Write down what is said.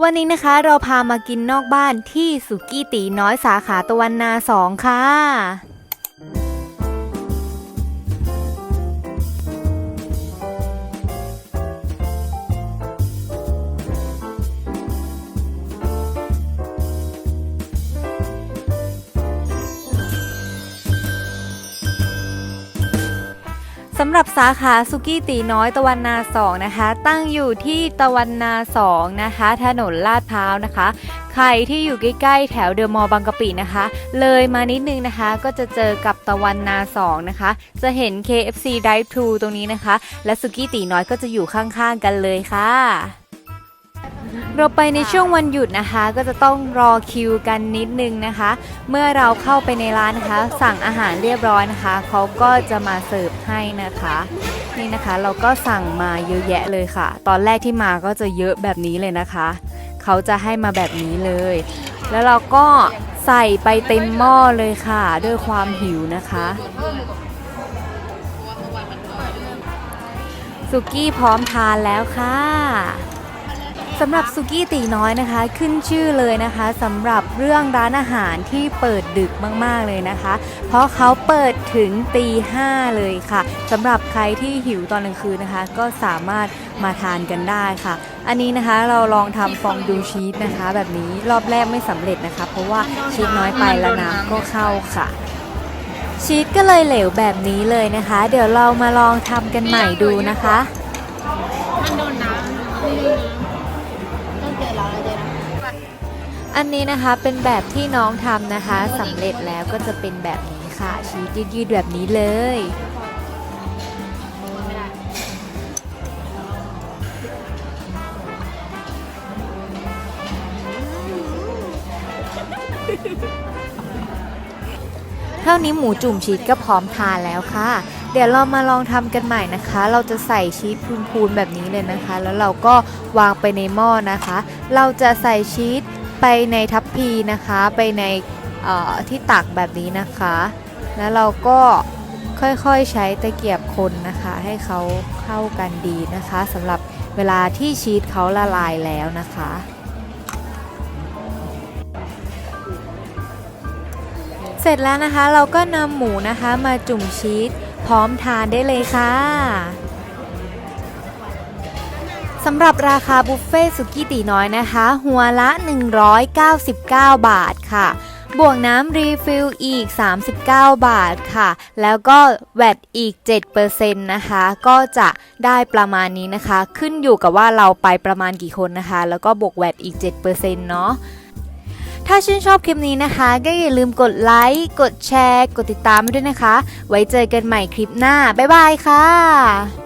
วันนี้นะคะเราพามากินนอกบ้านที่สุกี้ตีน้อยสาขาตะวันนาสองค่ะ สำหรับสาขาสุกี้ตีน้อยตะวันนาสองนะคะ ตั้งอยู่ที่ตะวันนาสองนะคะ ถนนลาดพร้าวนะคะ ใครที่อยู่ใกล้ๆแถวเดอะมอลล์บางกะปินะคะ เลยมานิดนึงนะคะ ก็จะเจอกับตะวันนาสองนะคะ จะเห็น KFC Drive Thru ตรงนี้นะคะ และสุกี้ตีน้อยก็จะอยู่ข้างๆกันเลยค่ะ เราไปในช่วงวันหยุดนะคะ ก็จะต้องรอคิวกันนิดนึงนะคะ เมื่อเราเข้าไปในร้านนะคะ สั่งอาหารเรียบร้อยนะคะเขาก็จะมาเสิร์ฟให้นะคะ นี่นะคะเราก็สั่งมาเยอะแยะเลยค่ะ ตอนแรกที่มาก็จะเยอะแบบนี้เลยนะคะ เขาจะให้มาแบบนี้เลย แล้วเราก็ใส่ไปเต็มหม้อเลยค่ะ ด้วยความหิวนะคะสุกี้พร้อมทานแล้วค่ะ สำหรับสุกี้ตีน้อยนะคะ ขึ้นชื่อเลยนะคะสำหรับเรื่องร้านอาหารที่เปิดดึกมากๆเลยนะคะ เพราะเขาเปิดถึงตีห้าเลยค่ะสำหรับใครที่หิวตอนกลางคืนนะคะ ก็สามารถมาทานกันได้ค่ะ อันนี้นะคะเราลองทำฟองดูชีสนะคะ แบบนี้รอบแรกไม่สำเร็จนะคะ เพราะว่าชีสน้อยไปแล้วน้ำก็เข้าค่ะ ชีสก็เลยเหลวแบบนี้เลยนะคะ เดี๋ยวเรามาลองทำกันใหม่ดูนะคะ อันนี้นะคะเป็นแบบที่น้องทำนะคะสำเร็จแล้วก็จะเป็นแบบนี้ค่ะชีสยืดๆแบบนี้เลยไม่ได้เท่านี้หมูจุ่มชีสก็พร้อมทานแล้วค่ะ เดี๋ยวเรามาลองทำกันใหม่นะคะ เราจะใส่ชีสพูนๆแบบนี้เลยนะคะ แล้วเราก็วางไปในหม้อนะคะ เราจะใส่ชีส ไปในทัพพีนะคะ ไปในที่ตักแบบนี้นะคะ แล้วเราก็ค่อยๆใช้ตะเกียบคนนะคะ ให้เขาเข้ากันดีนะคะสำหรับเวลาที่ชีสเขาละลายแล้วนะคะเสร็จแล้วนะคะเราก็นำหมูนะคะมาจุ่มชีสพร้อมทานได้เลยค่ะ สำหรับราคาบุฟเฟ่ต์สุกี้ตีน้อยนะคะ หัวละ 199 บาทค่ะ บวกน้ำรีฟิลอีก 39 บาทค่ะ แล้วก็แวดอีก 7%นะคะ ก็จะได้ประมาณนี้นะคะ ขึ้นอยู่กับว่าเราไปประมาณกี่คนนะคะ แล้วก็บวกแวดอีก 7%เนาะถ้าชื่นชอบคลิปนี้นะคะ ก็อย่าลืมกดไลค์ กดแชร์ กดติดตามด้วยนะคะ ไว้เจอกันใหม่คลิปหน้า บ๊ายบายค่ะ